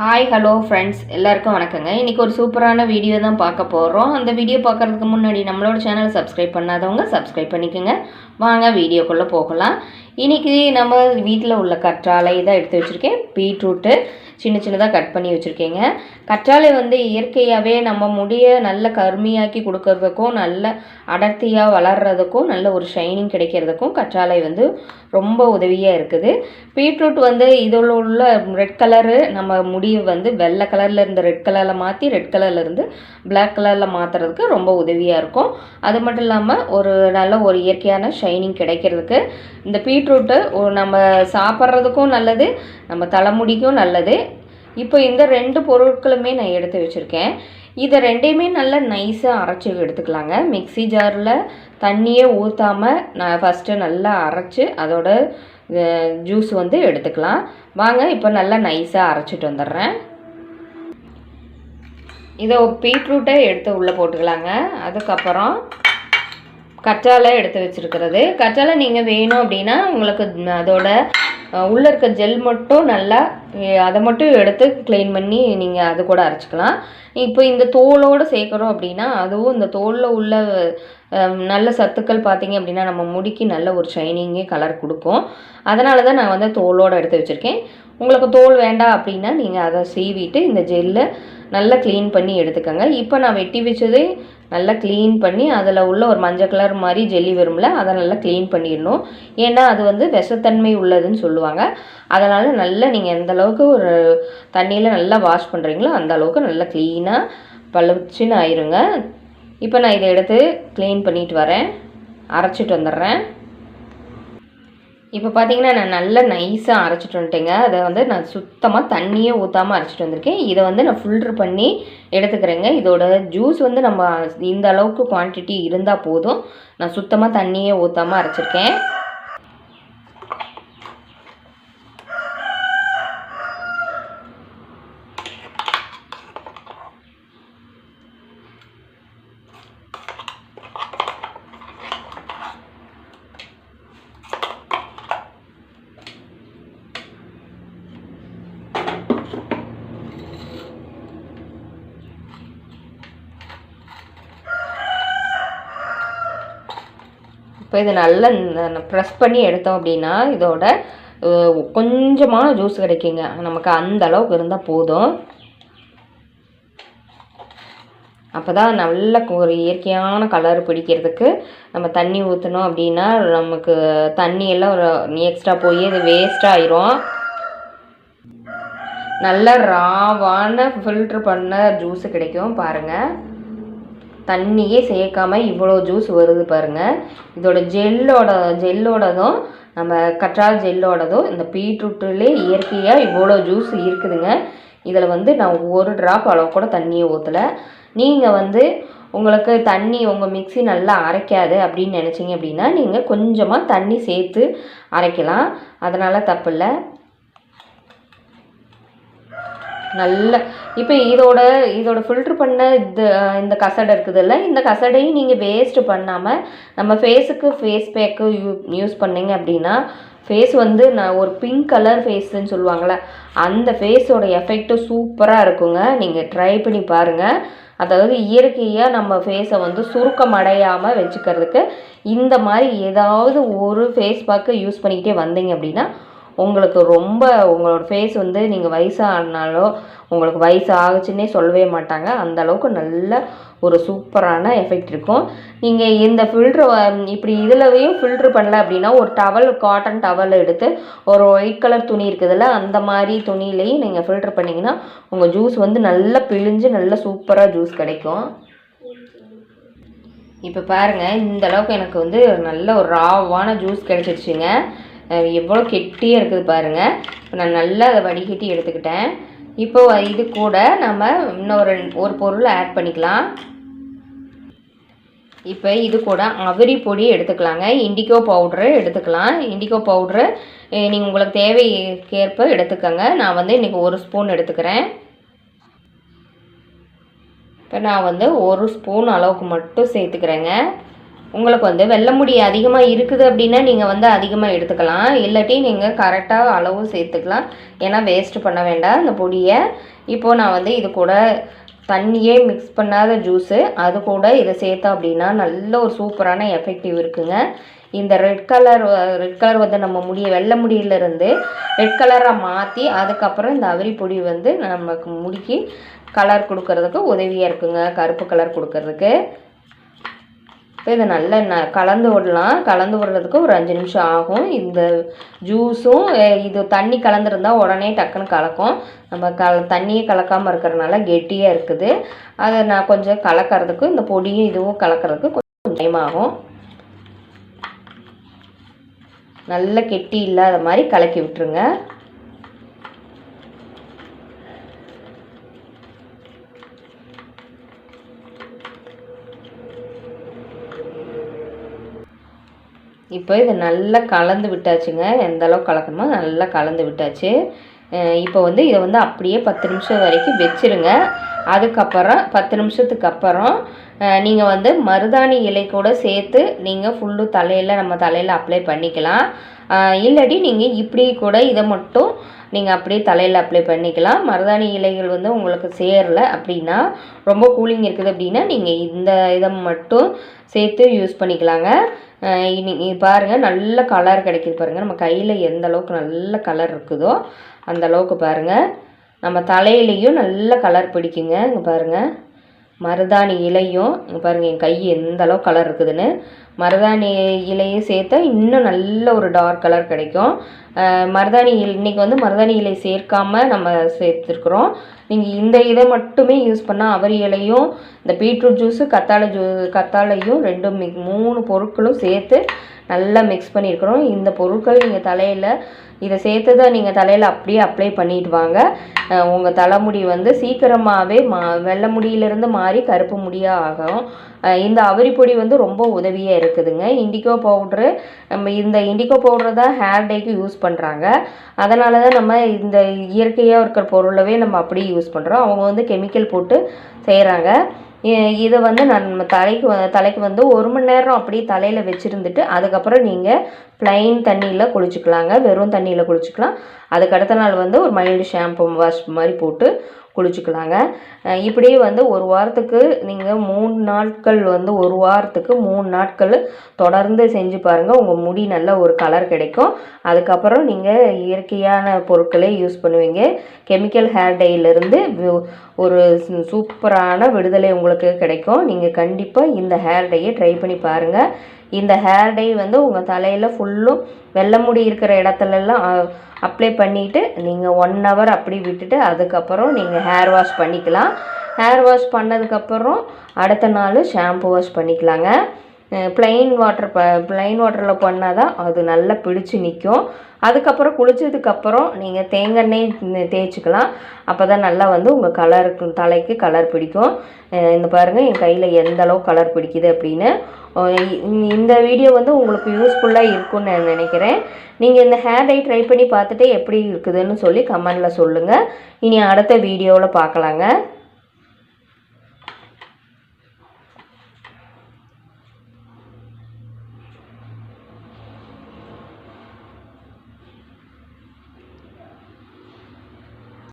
Hi hello friends எல்லாருக்கும் வணக்கங்க. இன்றைக்கி ஒரு சூப்பரான வீடியோ தான் பார்க்க போகிறோம் அந்த வீடியோ பார்க்குறதுக்கு முன்னாடி நம்மளோட சேனலை சப்ஸ்கிரைப் பண்ணாதவங்க சப்ஸ்கிரைப் பண்ணிக்கோங்க. வாங்க வீடியோக்குள்ளே போகலாம். இன்றைக்கி நம்ம வீட்டில் உள்ள கற்றாழை தான் எடுத்து வச்சுருக்கேன். பீட்ரூட்டு சின்ன சின்னதாக கட் பண்ணி வச்சுருக்கேங்க. கற்றாழை வந்து இயற்கையாகவே நம்ம முடியை நல்ல கருமையாக்கி கொடுக்கறதுக்கும் நல்ல அடர்த்தியாக வளர்கிறதுக்கும் நல்ல ஒரு ஷைனிங் கிடைக்கிறதுக்கும் கற்றாழை வந்து ரொம்ப உதவியாக இருக்குது. பீட்ரூட் வந்து இதில் உள்ள ரெட் கலரு நம்ம முடியை வந்து வெள்ளை கலரில் இருந்து ரெட் கலரில் மாற்றி ரெட் கலரில் இருந்து பிளாக் கலரில் மாற்றுறதுக்கு ரொம்ப உதவியாக இருக்கும். அது மட்டும் இல்லாமல் ஒரு நல்ல ஒரு இயற்கையான ஷைனிங் கிடைக்கிறதுக்கு இந்த பீட்ரூட்டு நம்ம சாப்பிட்றதுக்கும் நல்லது நம்ம தலைமுடிக்கும் நல்லது. இப்போ இந்த ரெண்டு பொருட்களுமே நான் எடுத்து வச்சுருக்கேன். இதை ரெண்டையுமே நல்லா நைஸாக அரைச்சி எடுத்துக்கலாங்க. மிக்ஸி ஜாரில் தண்ணியே ஊற்றாமல் நான் ஃபஸ்ட்டு நல்லா அரைச்சி அதோட ஜூஸ் வந்து எடுத்துக்கலாம். வாங்க இப்போ நல்லா நைஸாக அரைச்சிட்டு வந்துடுறேன். இதை பீட்ரூட்டை எடுத்து உள்ளே போட்டுக்கலாங்க. அதுக்கப்புறம் கற்றாழை எடுத்து வச்சுருக்கிறது. கற்றாழை நீங்கள் வேணும் அப்படின்னா உங்களுக்கு அதோட உள்ளே இருக்க ஜெல் மட்டும் நல்லா அதை மட்டும் எடுத்து க்ளீன் பண்ணி நீங்கள் அது கூட அரைச்சிக்கலாம். இப்போ இந்த தோலோடு சேர்க்குறோம் அப்படின்னா அதுவும் இந்த தோலில் உள்ள நல்ல சத்துக்கள் பார்த்தீங்க அப்படின்னா நம்ம முடிக்கு நல்ல ஒரு ஷைனிங்கே கலர் கொடுக்கும். அதனால தான் நான் வந்து தோலோடு எடுத்து வச்சுருக்கேன். உங்களுக்கு தோல் வேண்டாம் அப்படின்னா நீங்கள் அதை சீவிட்டு இந்த ஜெல்லை நல்லா க்ளீன் பண்ணி எடுத்துக்கோங்க. இப்போ நான் வெட்டி வச்சதே நல்லா க்ளீன் பண்ணி அதில் உள்ள ஒரு மஞ்சள் கலர் மாதிரி ஜெல்லி வரும்ல அதை நல்லா க்ளீன் பண்ணிடணும். ஏன்னா அது வந்து விஷத்தன்மை உள்ளதுன்னு சொல்லுவாங்க. அதனால் நல்லா நீங்கள் எந்த அளவுக்கு ஒரு தண்ணியில் நல்லா வாஷ் பண்ணுறீங்களோ அந்த அளவுக்கு நல்லா க்ளீனாக பழுச்சின்னு ஆயிருங்க. இப்போ நான் இதை எடுத்து க்ளீன் பண்ணிட்டு வரேன். அரைச்சிட்டு வந்துடுறேன். இப்போ பார்த்தீங்கன்னா நான் நல்லா நைஸாக அரைச்சிட்டு வந்துட்டேங்க. அதை வந்து நான் சுத்தமாக தண்ணியே ஊற்றாமல் அரைச்சிட்டு வந்திருக்கேன். இதை வந்து நான் ஃபில்ட்ரு பண்ணி எடுத்துக்கிறேங்க. இதோட ஜூஸ் வந்து நம்ம இந்த அளவுக்கு குவான்டிட்டி இருந்தால் போதும். நான் சுத்தமாக தண்ணியே ஊற்றாமல் அரைச்சிருக்கேன் இப்போ இதை நல்லா ப்ரெஸ் பண்ணி எடுத்தோம் அப்படின்னா இதோட கொஞ்சமான ஜூஸ் கிடைக்குங்க. நமக்கு அந்த அளவுக்கு இருந்தால் போதும். அப்போ தான் நல்ல ஒரு இயற்கையான கலர் பிடிக்கிறதுக்கு நம்ம தண்ணி ஊற்றணும் அப்படின்னா நமக்கு தண்ணியெல்லாம் ஒரு எக்ஸ்ட்ரா போய் அது வேஸ்ட்டாக ஆயிரும். நல்ல ராவான ஃபில்ட்ரு பண்ண ஜூஸு கிடைக்கும் பாருங்கள் தண்ணியே சேர்க்காமல் இவ்வளோ ஜூஸ் வருது பாருங்கள் இதோட ஜெல்லோட ஜெல்லோடதும் நம்ம கற்றால் ஜெல்லோடதும் இந்த பீட்ரூட்டிலே இயற்கையாக இவ்வளோ ஜூஸ் இருக்குதுங்க. இதில் வந்து நான் ஒரு ட்ராப் அளவு கூட தண்ணியை ஊற்றலை நீங்கள் வந்து உங்களுக்கு தண்ணி உங்கள் மிக்சி நல்லா அரைக்காது அப்படின்னு நினச்சிங்க அப்படின்னா நீங்கள் கொஞ்சமாக தண்ணி சேர்த்து அரைக்கலாம். அதனால் தப்பு இல்லை நல்ல இப்போ இதோட இதோட ஃபில்ட்ரு பண்ண இது இந்த கசடை இருக்குதுல்ல இந்த கசடையும் நீங்கள் வேஸ்ட்டு பண்ணாமல் நம்ம ஃபேஸுக்கு ஃபேஸ் பேக்கு யூ யூஸ் பண்ணிங்க அப்படின்னா ஃபேஸ் வந்து நான் ஒரு பிங்க் கலர் ஃபேஸுன்னு சொல்லுவாங்களே அந்த ஃபேஸோட எஃபெக்ட்டு சூப்பராக இருக்குங்க. நீங்கள் ட்ரை பண்ணி பாருங்கள் அதாவது இயற்கையாக நம்ம ஃபேஸை வந்து சுருக்கம் அடையாமல் வச்சுக்கிறதுக்கு இந்த மாதிரி ஏதாவது ஒரு ஃபேஸ் பேக்கை யூஸ் பண்ணிக்கிட்டே வந்தீங்க அப்படின்னா உங்களுக்கு ரொம்ப உங்களோட ஃபேஸ் வந்து நீங்கள் வயசானாலோ உங்களுக்கு வயசு ஆகுச்சுன்னே சொல்லவே மாட்டாங்க. அந்த அளவுக்கு நல்ல ஒரு சூப்பரான எஃபெக்ட் இருக்கும். நீங்கள் இந்த ஃபில்ட்ரு இப்படி இதுலவையும் ஃபில்ட்ரு பண்ணல அப்படின்னா ஒரு டவல் காட்டன் டவல் எடுத்து ஒரு ஒயிட் கலர் துணி இருக்குதுல்ல அந்த மாதிரி துணியிலையும் நீங்கள் ஃபில்ட்ரு பண்ணிங்கன்னா உங்கள் ஜூஸ் வந்து நல்லா பிழிஞ்சு நல்ல சூப்பராக ஜூஸ் கிடைக்கும். இப்போ பாருங்கள் இந்த அளவுக்கு எனக்கு வந்து நல்ல ஒரு ராவான ஜூஸ் கிடச்சிருச்சுங்க. எவ்வளோ கெட்டியாக இருக்குது பாருங்கள் இப்போ நான் நல்லா அதை வடிகட்டி எடுத்துக்கிட்டேன். இப்போ இது கூட நம்ம இன்னொரு ஒரு பொருள் ஆட் பண்ணிக்கலாம். இப்போ இது கூட அவரி பொடி எடுத்துக்கலாங்க. இண்டிகோ பவுட்ரு எடுத்துக்கலாம். இண்டிகோ பவுட்ரு நீங்கள் உங்களுக்கு தேவைக்கேற்ப எடுத்துக்கோங்க. நான் வந்து இன்றைக்கி ஒரு ஸ்பூன் எடுத்துக்கிறேன். இப்போ நான் வந்து ஒரு ஸ்பூன் அளவுக்கு மட்டும் சேர்த்துக்கிறேங்க. உங்களுக்கு வந்து வெள்ளை முடி அதிகமாக இருக்குது அப்படின்னா நீங்கள் வந்து அதிகமாக எடுத்துக்கலாம். இல்லாட்டி நீங்கள் கரெக்டாக அளவு சேர்த்துக்கலாம். ஏன்னா வேஸ்ட்டு பண்ண வேண்டாம் அந்த பொடியை. இப்போது நான் வந்து இது கூட தண்ணியே மிக்ஸ் பண்ணாத ஜூஸு அது கூட இதை சேர்த்தோம் அப்படின்னா நல்ல ஒரு சூப்பரான எஃபெக்டிவ் இருக்குங்க. இந்த ரெட் கலர் ரெட் கலர் வந்து நம்ம முடிய வெள்ளை முடியிலிருந்து ரெட் கலராக மாற்றி அதுக்கப்புறம் இந்த அவரி பொடி வந்து நமக்கு முடிக்கு கலர் கொடுக்கறதுக்கு உதவியாக இருக்குங்க. கருப்பு கலர் கொடுக்கறதுக்கு. இப்போ இதை நல்லா ந கலந்து விடலாம். கலந்து விடுறதுக்கு ஒரு அஞ்சு நிமிஷம் ஆகும். இந்த ஜூஸும் இது தண்ணி கலந்துருந்தால் உடனே டக்குன்னு கலக்கும். நம்ம கல தண்ணியே கலக்காமல் இருக்கிறனால கெட்டியாக இருக்குது. அதை நான் கொஞ்சம் கலக்கிறதுக்கு இந்த பொடியும் இதுவும் கலக்கிறதுக்கு கொஞ்சம் டைம் ஆகும். நல்ல கெட்டி இல்லாத மாதிரி கலக்கி விட்டுருங்க. இப்போ இதை நல்லா கலந்து விட்டாச்சுங்க. எந்த கலக்கணுமோ நல்லா கலந்து விட்டாச்சு. இப்போ வந்து இதை வந்து அப்படியே பத்து நிமிஷம் வரைக்கும் வச்சுருங்க. அதுக்கப்புறம் பத்து நிமிஷத்துக்கு அப்புறம் நீங்கள் வந்து மருதாணி இலை கூட சேர்த்து நீங்கள் ஃபுல்லு தலையில் நம்ம தலையில் அப்ளை பண்ணிக்கலாம். இல்லாட்டி நீங்கள் இப்படி கூட இதை மட்டும் நீங்கள் அப்படியே தலையில் அப்ளை பண்ணிக்கலாம். மருதாணி இலைகள் வந்து உங்களுக்கு சேரல அப்படின்னா ரொம்ப கூலிங் இருக்குது அப்படின்னா நீங்கள் இந்த இதை மட்டும் சேர்த்து யூஸ் பண்ணிக்கலாங்க. இனி பாருங்கள் நல்ல கலர் கிடைக்கிது பாருங்கள் நம்ம கையில் எந்த அளவுக்கு நல்ல கலர் இருக்குதோ அந்த அளவுக்கு பாருங்கள் நம்ம தலையிலையும் நல்ல கலர் பிடிக்குங்க. இங்கே பாருங்கள் மருதாணி இலையும் பாருங்கள் என் கை எந்த அளவு கலர் இருக்குதுன்னு. மருதாணி இலையும் சேர்த்தா இன்னும் நல்ல ஒரு டார்க் கலர் கிடைக்கும். மருதாணி இல் இன்றைக்கி வந்து மருதாணி இலை சேர்க்காமல் நம்ம சேர்த்துருக்குறோம். நீங்கள் இந்த இதை மட்டுமே யூஸ் பண்ணால் அவரி இலையும் இந்த பீட்ரூட் ஜூஸு கத்தாழை ஜூ கத்தாழையும் ரெண்டும் மிக் மூணு பொருட்களும் சேர்த்து நல்லா மிக்ஸ் பண்ணியிருக்கிறோம் இந்த பொருட்கள் நீங்கள் தலையில் இதை சேர்த்து தான் நீங்கள் தலையில் அப்படியே அப்ளை பண்ணிட்டு வாங்க. உங்கள் தலைமுடி வந்து சீக்கிரமாகவே மா வெள்ளை முடியிலேருந்து மாறி கருப்பு முடியாக ஆகும் இந்த அவரிப்பொடி வந்து ரொம்ப உதவியாக இருக்குதுங்க. இண்டிகோ பவுட்ரு நம்ம இந்த இண்டிகோ பவுட்ரு தான் ஹேர் டேக்கு யூஸ் பண்ணுறாங்க அதனால தான் நம்ம இந்த இயற்கையாக இருக்கிற பொருளவே நம்ம அப்படியே யூஸ் பண்ணுறோம் அவங்க வந்து கெமிக்கல் போட்டு செய்கிறாங்க இதை வந்து நம்ம தலைக்கு தலைக்கு வந்து ஒரு மணி நேரம் அப்படியே தலையில் வச்சுருந்துட்டு அதுக்கப்புறம் நீங்கள் ப்ளைன் தண்ணியில் குளிச்சுக்கலாங்க. வெறும் தண்ணியில் குளிச்சுக்கலாம். அதுக்கு அடுத்த நாள் வந்து ஒரு மைல்டு ஷாம்பு வாஷ் மாதிரி போட்டு குளிச்சுக்கலாங்க. இப்படியே வந்து ஒரு வாரத்துக்கு நீங்கள் மூணு நாட்கள் வந்து ஒரு வாரத்துக்கு மூணு நாட்கள் தொடர்ந்து செஞ்சு பாருங்கள் உங்கள் முடி நல்ல ஒரு கலர் கிடைக்கும். அதுக்கப்புறம் நீங்கள் இயற்கையான பொருட்களே யூஸ் பண்ணுவீங்க. கெமிக்கல் ஹேர் டேயிலிருந்து ஒரு சூப்பரான விடுதலை உங்களுக்கு கிடைக்கும். நீங்கள் கண்டிப்பாக இந்த ஹேர் டேயை ட்ரை பண்ணி பாருங்கள் இந்த ஹேர் டை வந்து உங்கள் தலையில் ஃபுல்லும் வெள்ளை முடி இருக்கிற இடத்துலலாம் அப்ளை பண்ணிவிட்டு நீங்கள் ஒன் ஹவர் அப்படி விட்டுட்டு அதுக்கப்புறம் நீங்கள் ஹேர் வாஷ் பண்ணிக்கலாம். ஹேர் வாஷ் பண்ணதுக்கப்புறம் அடுத்த நாள் ஷாம்பு வாஷ் பண்ணிக்கலாங்க. ப்ளைன் வாட்டர் ப ப்ளைன் வாட்டரில் பண்ணால் தான் அது நல்லா பிடிச்சி நிற்கும் அதுக்கப்புறம் குளித்ததுக்கப்புறம் நீங்கள் தேங்காய் தேய்ச்சிக்கலாம். அப்போ தான் நல்லா வந்து உங்கள் கலருக்கு தலைக்கு கலர் பிடிக்கும். இந்த பாருங்கள் என் கையில் எந்த அளவு கலர் பிடிக்குது அப்படின்னு. இந்த வீடியோ வந்து உங்களுக்கு யூஸ்ஃபுல்லாக இருக்கும்னு நான் நினைக்கிறேன். நீங்கள் இந்த ஹேர் டை ட்ரை பண்ணி பார்த்துட்டு எப்படி இருக்குதுன்னு சொல்லி கமெண்டில் சொல்லுங்கள் இனி அடுத்த வீடியோவில் பார்க்கலாங்க.